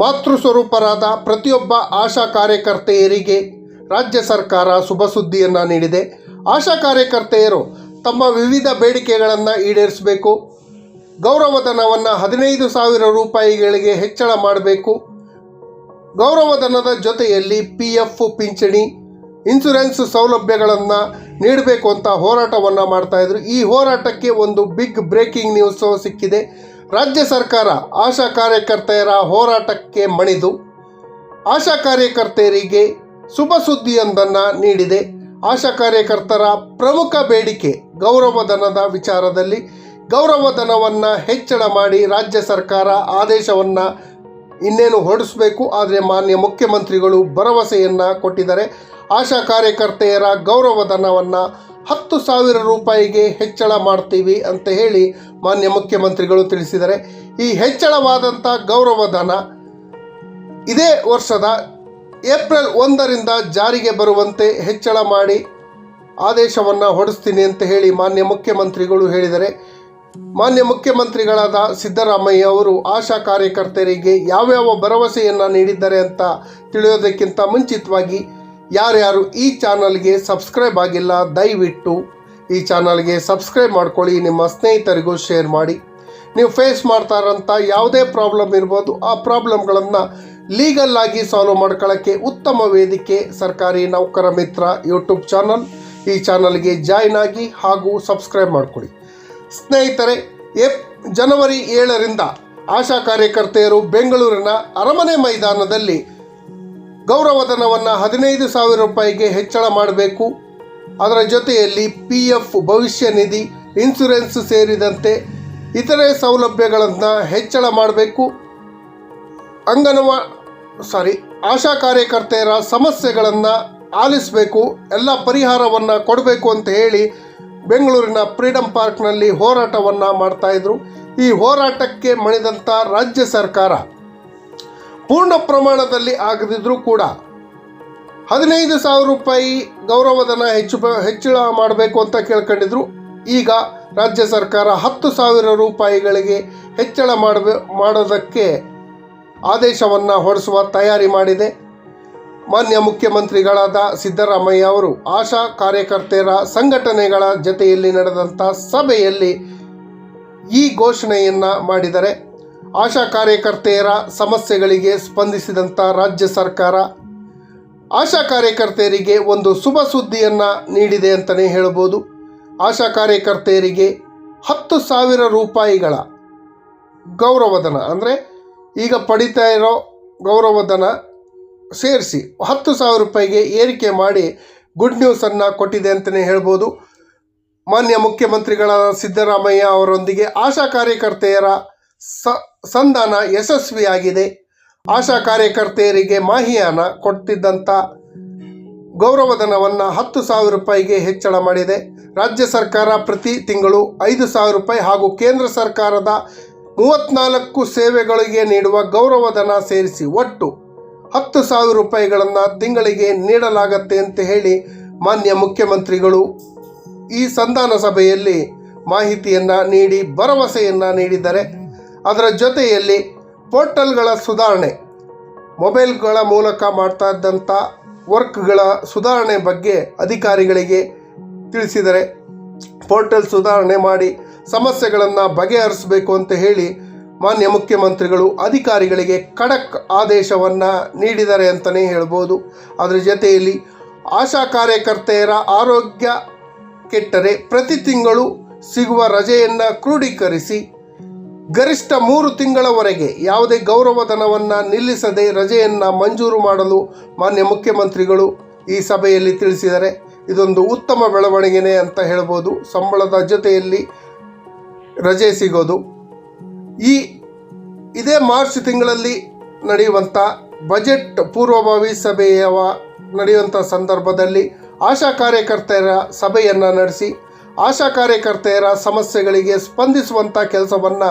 ಮಾತೃ ಸ್ವರೂಪರಾದ ಪ್ರತಿಯೊಬ್ಬ ಆಶಾ ಕಾರ್ಯಕರ್ತೆಯರಿಗೆ ರಾಜ್ಯ ಸರ್ಕಾರ ಶುಭ ಸುದ್ದಿಯನ್ನು ನೀಡಿದೆ. ಆಶಾ ಕಾರ್ಯಕರ್ತೆಯರು ತಮ್ಮ ವಿವಿಧ ಬೇಡಿಕೆಗಳನ್ನು ಈಡೇರಿಸಬೇಕು. ಗೌರವಧನವನ್ನು ಹದಿನೈದು ಸಾವಿರ ರೂಪಾಯಿಗಳಿಗೆ ಹೆಚ್ಚಳ ಮಾಡಬೇಕು. ಗೌರವಧನದ ಜೊತೆಯಲ್ಲಿ ಪಿ ಎಫ್ ಪಿಂಚಣಿ, ಇನ್ಸುರೆನ್ಸ್ ಸೌಲಭ್ಯಗಳನ್ನು ನೀಡಬೇಕು ಅಂತ ಹೋರಾಟವನ್ನು ಮಾಡ್ತಾಯಿದ್ರು ಈ ಹೋರಾಟಕ್ಕೆ ಒಂದು ಬಿಗ್ ಬ್ರೇಕಿಂಗ್ ನ್ಯೂಸ್ ಸಿಕ್ಕಿದೆ. ರಾಜ್ಯ ಸರ್ಕಾರ ಆಶಾ ಕಾರ್ಯಕರ್ತೆಯರ ಹೋರಾಟಕ್ಕೆ ಮಣಿದು, ಆಶಾ ಕಾರ್ಯಕರ್ತೆಯರಿಗೆ ಶುಭ ಸುದ್ದಿಯೊಂದನ್ನು ನೀಡಿದೆ. ಆಶಾ ಕಾರ್ಯಕರ್ತರ ಪ್ರಮುಖ ಬೇಡಿಕೆ ಗೌರವಧನದ ವಿಚಾರದಲ್ಲಿ ಗೌರವಧನವನ್ನು ಹೆಚ್ಚಳ ಮಾಡಿ ರಾಜ್ಯ ಸರ್ಕಾರ ಆದೇಶವನ್ನು ಇನ್ನೇನು ಹೊರಡಿಸಬೇಕು ಆದರೆ ಮಾನ್ಯ ಮುಖ್ಯಮಂತ್ರಿಗಳು ಭರವಸೆಯನ್ನು ಕೊಟ್ಟಿದ್ದಾರೆ. ಆಶಾ ಕಾರ್ಯಕರ್ತೆಯರ ಗೌರವಧನವನ್ನು ಹತ್ತು ಸಾವಿರ ರೂಪಾಯಿಗೆ ಹೆಚ್ಚಳ ಮಾಡ್ತೀವಿ ಅಂತ ಹೇಳಿ ಮಾನ್ಯ ಮುಖ್ಯಮಂತ್ರಿಗಳು ತಿಳಿಸಿದರೆ, ಈ ಹೆಚ್ಚಳವಾದಂಥ ಗೌರವಧನ ಇದೇ ವರ್ಷದ ಏಪ್ರಿಲ್ ಒಂದರಿಂದ ಜಾರಿಗೆ ಬರುವಂತೆ ಹೆಚ್ಚಳ ಮಾಡಿ ಆದೇಶವನ್ನು ಹೊಡೆಸ್ತೀನಿ ಅಂತ ಹೇಳಿ ಮಾನ್ಯ ಮುಖ್ಯಮಂತ್ರಿಗಳು ಹೇಳಿದರೆ, ಮಾನ್ಯ ಮುಖ್ಯಮಂತ್ರಿಗಳಾದ ಸಿದ್ದರಾಮಯ್ಯ ಅವರು ಆಶಾ ಕಾರ್ಯಕರ್ತರಿಗೆ ಯಾವ್ಯಾವ ಭರವಸೆಯನ್ನು ನೀಡಿದ್ದಾರೆ ಅಂತ ತಿಳಿಯೋದಕ್ಕಿಂತ ಮುಂಚಿತವಾಗಿ ಯಾರ್ಯಾರು ಈ ಚಾನಲ್ಗೆ ಸಬ್ಸ್ಕ್ರೈಬ್ ಆಗಿಲ್ಲ, ದಯವಿಟ್ಟು ಈ ಚಾನಲ್ಗೆ ಸಬ್ಸ್ಕ್ರೈಬ್ ಮಾಡ್ಕೊಳ್ಳಿ, ನಿಮ್ಮ ಸ್ನೇಹಿತರಿಗೂ ಶೇರ್ ಮಾಡಿ. ನೀವು ಫೇಸ್ ಮಾಡ್ತಾ ಇರೋಂಥ ಯಾವುದೇ ಪ್ರಾಬ್ಲಮ್ ಇರ್ಬೋದು, ಆ ಪ್ರಾಬ್ಲಮ್ಗಳನ್ನು ಲೀಗಲ್ ಆಗಿ ಸಾಲ್ವ್ ಮಾಡ್ಕೊಳ್ಳೋಕ್ಕೆ ಉತ್ತಮ ವೇದಿಕೆ ಸರ್ಕಾರಿ ನೌಕರ ಮಿತ್ರ ಯೂಟ್ಯೂಬ್ ಚಾನಲ್ ಈ ಚಾನಲ್ಗೆ ಜಾಯ್ನ್ ಆಗಿ ಹಾಗೂ ಸಬ್ಸ್ಕ್ರೈಬ್ ಮಾಡಿಕೊಡಿ ಸ್ನೇಹಿತರೆ, ಏಪ್ ಜನವರಿ ಏಳರಿಂದ ಆಶಾ ಕಾರ್ಯಕರ್ತೆಯರು ಬೆಂಗಳೂರಿನ ಅರಮನೆ ಮೈದಾನದಲ್ಲಿ ಗೌರವಧನವನ್ನು ಹದಿನೈದು ಸಾವಿರ ರೂಪಾಯಿಗೆ ಹೆಚ್ಚಳ ಮಾಡಬೇಕು. ಅದರ ಜೊತೆಯಲ್ಲಿ ಪಿ ಎಫ್ ಭವಿಷ್ಯ ನಿಧಿ ಇನ್ಸುರೆನ್ಸ್ ಸೇರಿದಂತೆ ಇತರೆ ಸೌಲಭ್ಯಗಳನ್ನು ಹೆಚ್ಚಳ ಮಾಡಬೇಕು. ಅಂಗನವಾ ಸಾರಿ ಆಶಾ ಕಾರ್ಯಕರ್ತೆಯರ ಸಮಸ್ಯೆಗಳನ್ನು ಆಲಿಸಬೇಕು, ಎಲ್ಲ ಪರಿಹಾರವನ್ನು ಕೊಡಬೇಕು ಅಂತ ಹೇಳಿ ಬೆಂಗಳೂರಿನ ಫ್ರೀಡಂ ಪಾರ್ಕ್ನಲ್ಲಿ ಹೋರಾಟವನ್ನು ಮಾಡ್ತಾಯಿದ್ರು ಈ ಹೋರಾಟಕ್ಕೆ ಮಣಿದಂಥ ರಾಜ್ಯ ಸರ್ಕಾರ ಪೂರ್ಣ ಪ್ರಮಾಣದಲ್ಲಿ ಆಗದಿದ್ದರೂ ಕೂಡ ಹದಿನೈದು ಸಾವಿರ ರೂಪಾಯಿ ಗೌರವಧನ ಹೆಚ್ಚು ಹೆಚ್ಚಳ ಮಾಡಬೇಕು ಅಂತ ಕೇಳ್ಕೊಂಡಿದ್ರು. ಈಗ ರಾಜ್ಯ ಸರ್ಕಾರ ಹತ್ತು ಸಾವಿರ ರೂಪಾಯಿಗಳಿಗೆ ಹೆಚ್ಚಳ ಮಾಡಬೇ ಮಾಡೋದಕ್ಕೆ ಆದೇಶವನ್ನು ಹೊರಡಿಸುವ ತಯಾರಿ ಮಾಡಿದೆ. ಮಾನ್ಯ ಮುಖ್ಯಮಂತ್ರಿಗಳಾದ ಸಿದ್ದರಾಮಯ್ಯ ಅವರು ಆಶಾ ಕಾರ್ಯಕರ್ತೆಯರ ಸಂಘಟನೆಗಳ ಜತೆಯಲ್ಲಿ ನಡೆದಂಥ ಸಭೆಯಲ್ಲಿ ಈ ಘೋಷಣೆಯನ್ನು ಮಾಡಿದರೆ. ಆಶಾ ಕಾರ್ಯಕರ್ತೆಯರ ಸಮಸ್ಯೆಗಳಿಗೆ ಸ್ಪಂದಿಸಿದಂಥ ರಾಜ್ಯ ಸರ್ಕಾರ, ಆಶಾ ಕಾರ್ಯಕರ್ತೆಯರಿಗೆ ಒಂದು ಶುಭ ಸುದ್ದಿಯನ್ನು ನೀಡಿದೆ ಅಂತಲೇ ಹೇಳ್ಬೋದು ಆಶಾ ಕಾರ್ಯಕರ್ತೆಯರಿಗೆ ಹತ್ತು ಸಾವಿರ ರೂಪಾಯಿಗಳ ಗೌರವಧನ, ಅಂದರೆ ಈಗ ಪಡಿತಾ ಇರೋ ಗೌರವಧನ ಸೇರಿಸಿ ಹತ್ತು ಸಾವಿರ ರೂಪಾಯಿಗೆ ಏರಿಕೆ ಮಾಡಿ ಗುಡ್ ನ್ಯೂಸನ್ನು ಕೊಟ್ಟಿದೆ ಅಂತಲೇ ಹೇಳ್ಬೋದು ಮಾನ್ಯ ಮುಖ್ಯಮಂತ್ರಿಗಳ ಸಿದ್ದರಾಮಯ್ಯ ಅವರೊಂದಿಗೆ ಆಶಾ ಕಾರ್ಯಕರ್ತೆಯರ ಸ ಸಂಧಾನ ಯಶಸ್ವಿಯಾಗಿದೆ. ಆಶಾ ಕಾರ್ಯಕರ್ತೆಯರಿಗೆ ಮಾಹಿಯಾನ ಕೊಡ್ತಿದ್ದಂಥ ಗೌರವಧನವನ್ನು ಹತ್ತು ಸಾವಿರ ರೂಪಾಯಿಗೆ ಹೆಚ್ಚಳ ಮಾಡಿದೆ. ರಾಜ್ಯ ಸರ್ಕಾರ ಪ್ರತಿ ತಿಂಗಳು ಐದು ಸಾವಿರ ರೂಪಾಯಿ ಹಾಗೂ ಕೇಂದ್ರ ಸರ್ಕಾರದ ಮೂವತ್ತ್ನಾಲ್ಕು ಸೇವೆಗಳಿಗೆ ನೀಡುವ ಗೌರವಧನ ಸೇರಿಸಿ ಒಟ್ಟು ಹತ್ತು ಸಾವಿರ ರೂಪಾಯಿಗಳನ್ನು ತಿಂಗಳಿಗೆ ನೀಡಲಾಗತ್ತೆ ಅಂತ ಹೇಳಿ ಮಾನ್ಯ ಮುಖ್ಯಮಂತ್ರಿಗಳು ಈ ಸಂಧಾನ ಸಭೆಯಲ್ಲಿ ಮಾಹಿತಿಯನ್ನು ನೀಡಿ ಭರವಸೆಯನ್ನು ನೀಡಿದ್ದಾರೆ. ಅದರ ಜೊತೆಯಲ್ಲಿ ಪೋರ್ಟಲ್ಗಳ ಸುಧಾರಣೆ, ಮೊಬೈಲ್ಗಳ ಮೂಲಕ ಮಾಡ್ತಾ ಇದ್ದಂಥ ವರ್ಕ್ಗಳ ಸುಧಾರಣೆ ಬಗ್ಗೆ ಅಧಿಕಾರಿಗಳಿಗೆ ತಿಳಿಸಿದರೆ ಪೋರ್ಟಲ್ ಸುಧಾರಣೆ ಮಾಡಿ ಸಮಸ್ಯೆಗಳನ್ನು ಬಗೆಹರಿಸಬೇಕು ಅಂತ ಹೇಳಿ ಮಾನ್ಯ ಮುಖ್ಯಮಂತ್ರಿಗಳು ಅಧಿಕಾರಿಗಳಿಗೆ ಖಡಕ್ ಆದೇಶವನ್ನು ನೀಡಿದ್ದಾರೆ ಅಂತಲೇ ಹೇಳ್ಬೋದು. ಅದರ ಜೊತೆಯಲ್ಲಿ ಆಶಾ ಕಾರ್ಯಕರ್ತೆಯರ ಆರೋಗ್ಯ ಕೆಟ್ಟರೆ ಪ್ರತಿ ತಿಂಗಳು ಸಿಗುವ ರಜೆಯನ್ನು ಕ್ರೋಢೀಕರಿಸಿ ಗರಿಷ್ಠ ಮೂರು ತಿಂಗಳವರೆಗೆ ಯಾವುದೇ ಗೌರವಧನವನ್ನು ನಿಲ್ಲಿಸದೆ ರಜೆಯನ್ನು ಮಂಜೂರು ಮಾಡಲು ಮಾನ್ಯ ಮುಖ್ಯಮಂತ್ರಿಗಳು ಈ ಸಭೆಯಲ್ಲಿ ತಿಳಿಸಿದರೆ ಇದೊಂದು ಉತ್ತಮ ಬೆಳವಣಿಗೆನೆ ಅಂತ ಹೇಳ್ಬೋದು. ಸಂಬಳದ ಜೊತೆಯಲ್ಲಿ ರಜೆ ಸಿಗೋದು. ಈ ಇದೇ ಮಾರ್ಚ್ ತಿಂಗಳಲ್ಲಿ ನಡೆಯುವಂಥ ಬಜೆಟ್ ಪೂರ್ವಭಾವಿ ಸಭೆಯ ನಡೆಯುವಂಥ ಸಂದರ್ಭದಲ್ಲಿ ಆಶಾ ಕಾರ್ಯಕರ್ತರ ಸಭೆಯನ್ನು ನಡೆಸಿ ಆಶಾ ಕಾರ್ಯಕರ್ತೆಯರ ಸಮಸ್ಯೆಗಳಿಗೆ ಸ್ಪಂದಿಸುವಂಥ ಕೆಲಸವನ್ನು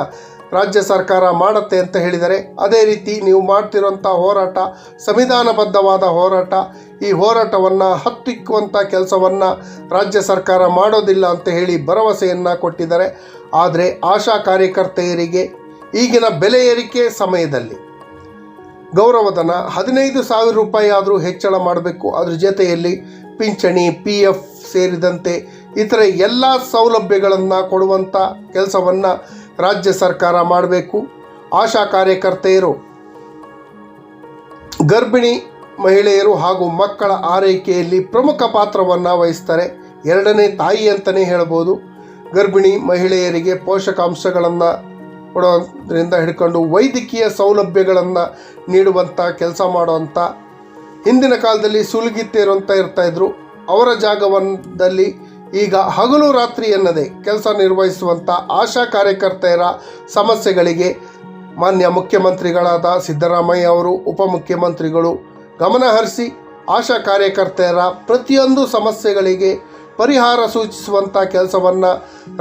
ರಾಜ್ಯ ಸರ್ಕಾರ ಮಾಡುತ್ತೆ ಅಂತ ಹೇಳಿದರೆ, ಅದೇ ರೀತಿ ನೀವು ಮಾಡ್ತಿರುವಂಥ ಹೋರಾಟ, ಸಂವಿಧಾನಬದ್ಧವಾದ ಹೋರಾಟ, ಈ ಹೋರಾಟವನ್ನು ಹತ್ತಿಕ್ಕುವಂಥ ಕೆಲಸವನ್ನು ರಾಜ್ಯ ಸರ್ಕಾರ ಮಾಡೋದಿಲ್ಲ ಅಂತ ಹೇಳಿ ಭರವಸೆಯನ್ನು ಕೊಟ್ಟಿದ್ದಾರೆ. ಆದರೆ ಆಶಾ ಕಾರ್ಯಕರ್ತೆಯರಿಗೆ ಈಗಿನ ಬೆಲೆ ಏರಿಕೆ ಸಮಯದಲ್ಲಿ ಗೌರವಧನ ಹದಿನೈದು ಸಾವಿರ ರೂಪಾಯಿ ಆದರೂ ಹೆಚ್ಚಳ ಮಾಡಬೇಕು. ಅದ್ರ ಜೊತೆಯಲ್ಲಿ ಪಿಂಚಣಿ ಪಿ ಎಫ್ ಸೇರಿದಂತೆ ಇತರೆ ಎಲ್ಲ ಸೌಲಭ್ಯಗಳನ್ನು ಕೊಡುವಂಥ ಕೆಲಸವನ್ನು ರಾಜ್ಯ ಸರ್ಕಾರ ಮಾಡಬೇಕು. ಆಶಾ ಕಾರ್ಯಕರ್ತೆಯರು, ಗರ್ಭಿಣಿ ಮಹಿಳೆಯರು ಹಾಗೂ ಮಕ್ಕಳ ಆರೈಕೆಯಲ್ಲಿ ಪ್ರಮುಖ ಪಾತ್ರವನ್ನು ವಹಿಸ್ತಾರೆ. ಎರಡನೇ ತಾಯಿ ಅಂತಲೇ ಹೇಳ್ಬೋದು. ಗರ್ಭಿಣಿ ಮಹಿಳೆಯರಿಗೆ ಪೋಷಕಾಂಶಗಳನ್ನು ಕೊಡೋದ್ರಿಂದ ಹಿಡ್ಕೊಂಡು ವೈದ್ಯಕೀಯ ಸೌಲಭ್ಯಗಳನ್ನು ನೀಡುವಂಥ ಕೆಲಸ ಮಾಡುವಂಥ ಹಿಂದಿನ ಕಾಲದಲ್ಲಿ ಸುಲಿಗಿತ್ತೇರು ಅಂತ ಇರ್ತಾಯಿದ್ರು ಅವರ ಜಾಗವನ್ನಲ್ಲಿ ಈಗ ಹಗಲು ರಾತ್ರಿ ಎನ್ನದೆ ಕೆಲಸ ನಿರ್ವಹಿಸುವಂಥ ಆಶಾ ಕಾರ್ಯಕರ್ತೆಯರ ಸಮಸ್ಯೆಗಳಿಗೆ ಮಾನ್ಯ ಮುಖ್ಯಮಂತ್ರಿಗಳಾದ ಸಿದ್ದರಾಮಯ್ಯ ಅವರು, ಉಪಮುಖ್ಯಮಂತ್ರಿಗಳು ಗಮನಹರಿಸಿ ಆಶಾ ಕಾರ್ಯಕರ್ತೆಯರ ಪ್ರತಿಯೊಂದು ಸಮಸ್ಯೆಗಳಿಗೆ ಪರಿಹಾರ ಸೂಚಿಸುವಂಥ ಕೆಲಸವನ್ನು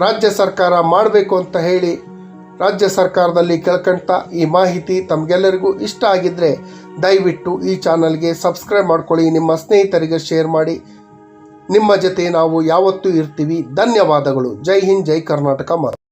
ರಾಜ್ಯ ಸರ್ಕಾರ ಮಾಡಬೇಕು ಅಂತ ಹೇಳಿ ರಾಜ್ಯ ಸರ್ಕಾರದಲ್ಲಿ ಕೇಳ್ಕೊಂತ ಈ ಮಾಹಿತಿ ತಮಗೆಲ್ಲರಿಗೂ ಇಷ್ಟ ಆಗಿದ್ದರೆ ದಯವಿಟ್ಟು ಈ ಚಾನಲ್ಗೆ ಸಬ್ಸ್ಕ್ರೈಬ್ ಮಾಡ್ಕೊಳ್ಳಿ, ನಿಮ್ಮ ಸ್ನೇಹಿತರಿಗೆ ಶೇರ್ ಮಾಡಿ. ನಿಮ್ಮ ಜೊತೆ ನಾವು ಯಾವತ್ತೂ ಇರ್ತೀವಿ. ಧನ್ಯವಾದಗಳು. ಜೈ ಹಿಂದ್ ಜೈ ಕರ್ನಾಟಕ ಮಾತು